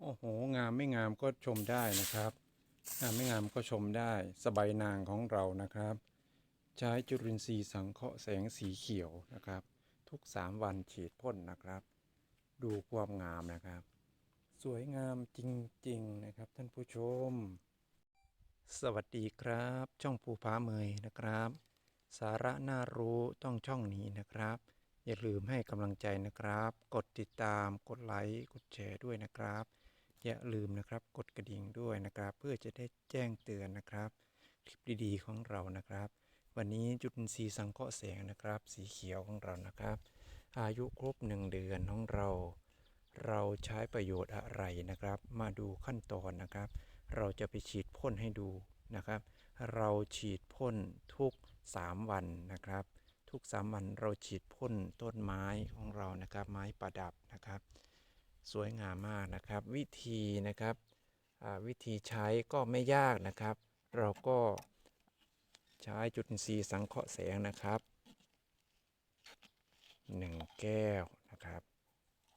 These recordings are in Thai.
โอ้โห งามไม่งามก็ชมได้นะครับ งามไม่งามก็ชมได้ สบายนางของเรานะครับ ใช้จุลินทรีย์สังเคราะห์แสงสีเขียวนะครับ ทุก 3 วันฉีดพ่นนะครับ ดูความงามนะครับ สวยงามจริงๆนะครับท่านผู้ชม สวัสดีครับ ช่องภูผาเมยนะครับ สาระน่ารู้ต้องช่องนี้นะครับอย่าลืมให้กำลังใจนะครับ กดติดตาม กดไลค์ กดแชร์ด้วยนะครับ อย่าลืมนะครับ กดกระดิ่งด้วยนะครับ เพื่อจะได้แจ้งเตือนนะครับ คลิปดีๆของเรานะครับ วันนี้จุลินทรีย์สังเคราะห์แสงนะครับ สีเขียวของเรานะครับ อายุครบหนึ่งเดือนของเรา เราใช้ประโยชน์อะไรนะครับ มาดูขั้นตอนนะครับ เราจะไปฉีดพ่นให้ดูนะครับ เราฉีดพ่นทุก 3 วันนะครับ ทุก 3 วันเราฉีดพ่นต้นไม้ของเรานะครับ ไม้ประดับนะครับ สวยงามมากนะครับ วิธีนะครับวิธีใช้ก็ไม่ยากนะครับ เราก็ใช้จุลินทรีย์สังเคราะห์แสงนะครับ1แก้วนะครับ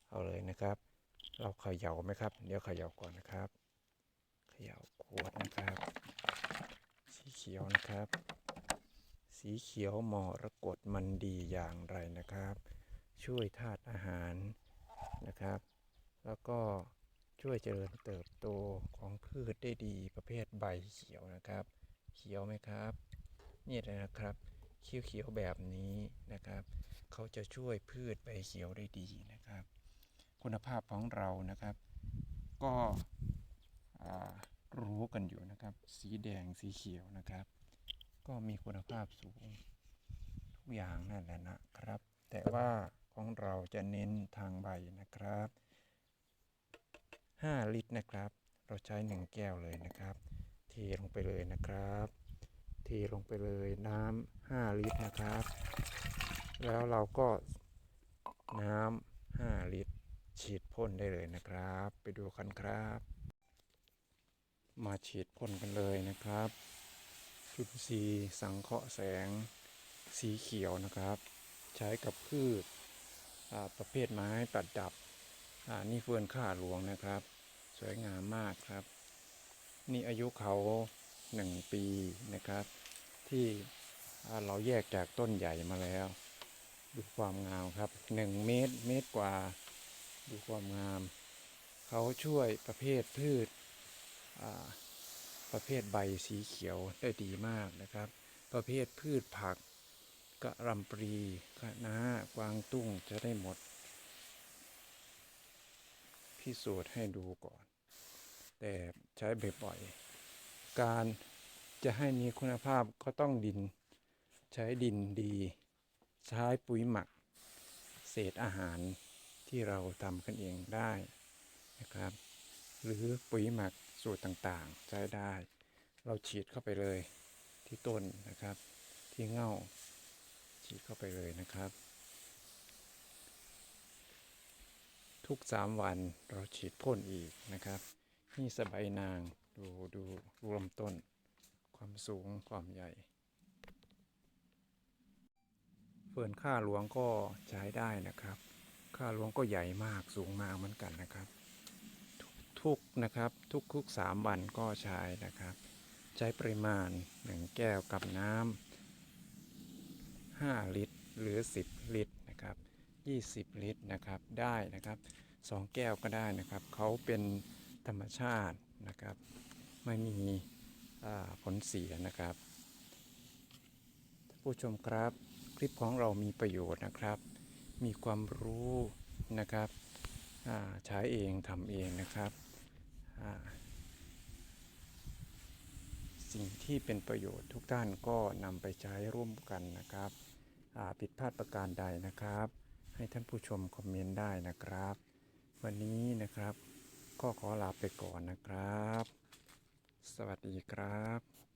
เอาเลยนะครับ เราเขย่าไหมครับ เดี๋ยวเขย่าก่อนนะครับ เขย่าขวดนะครับ สีเขียวนะครับ สีเขียวมรกตมันดีอย่างไรนะครับ ช่วยธาตุอาหารนะครับ แล้วก็ช่วยเจริญเติบโตของพืชได้ดีประเภทใบเขียวนะครับ เขียวไหมครับนี่ยนะครับเขียวๆแบบนี้นะครับ เขาจะช่วยพืชใบเขียวได้ดีนะครับ คุณภาพของเรานะครับ ก็รู้กันอยู่นะครับ สีแดงสีเขียวนะครับ ก็มีคุณภาพสูงทุกอย่างนั่นแหละนะครับ แต่ว่าของเราจะเน้นทางใบนะครับ 5 ลิตรนะครับ เราใช้ 1 แก้วเลยนะครับ เทลงไปเลยนะครับ เทลงไปเลยน้ำ5ลิตรนะครับ แล้วเราก็น้ำ5ลิตร ฉีดพ่นได้เลยนะครับ ไปดูกันครับ มาฉีดพ่นกันเลยนะครับจุลทรีย์สังเคราะห์แสงสีเขียวนะครับ ใช้กับพืชประเภทไม้ประดับ อ่านี่เฟื่อนข้าหลวงนะครับ สวยงามมากครับ นี่อายุเขาหนึ่งปีนะครับ ที่เราแยกจากต้นใหญ่มาแล้ว ดูความงามครับหนึ่งเมตรเมตรกว่าดูความงาม เขาช่วยประเภทพืชประเภทใบสีเขียวได้ดีมากนะครับ ประเภทพืชผักกระหลำปรีคะน้ากวางตุ้งจะได้หมด พิสูจน์ให้ดูก่อน แต่ใช้บ่อยๆการจะให้มีคุณภาพก็ต้องดิน ใช้ดินดี ใช้ปุ๋ยหมัก เศษอาหารที่เราทำกันเองได้นะครับ หรือปุ๋ยหมักสูตรต่างๆ ใช้ได้ เราฉีดเข้าไปเลยที่ต้นนะครับ ที่เง่าฉีดเข้าไปเลยนะครับ ทุก 3 วันเราฉีดพ่นอีกนะครับ นี่สบายนางดูดูดูลำต้น ความสูงความใหญ่เฟิร์นค่าหลวงก็ใช้ได้นะครับค่าหลวงก็ใหญ่มากสูงมากเหมือนกันนะครับ ทุกๆนะครับทุกๆสามวันก็ใช้นะครับ ใช้ปริมาณ1แก้วกับน้ำ5 ลิตร หรือ 10 ลิตรนะครับ 20 ลิตรนะครับได้นะครับ 2 แก้วก็ได้นะครับเขาเป็นธรรมชาตินะครับ ไม่มีผลเสียนะครับ ผู้ชมครับคลิปของเรามีประโยชน์นะครับ มีความรู้นะครับใช้เองทำเองนะครับสิ่งที่เป็นประโยชน์ทุกท่านก็นำไปใช้ร่วมกันนะครับผิดพลาดประการใดนะครับ ให้ท่านผู้ชมคอมเมนต์ได้นะครับ วันนี้นะครับ ก็ขอลาไปก่อนนะครับ สวัสดีครับ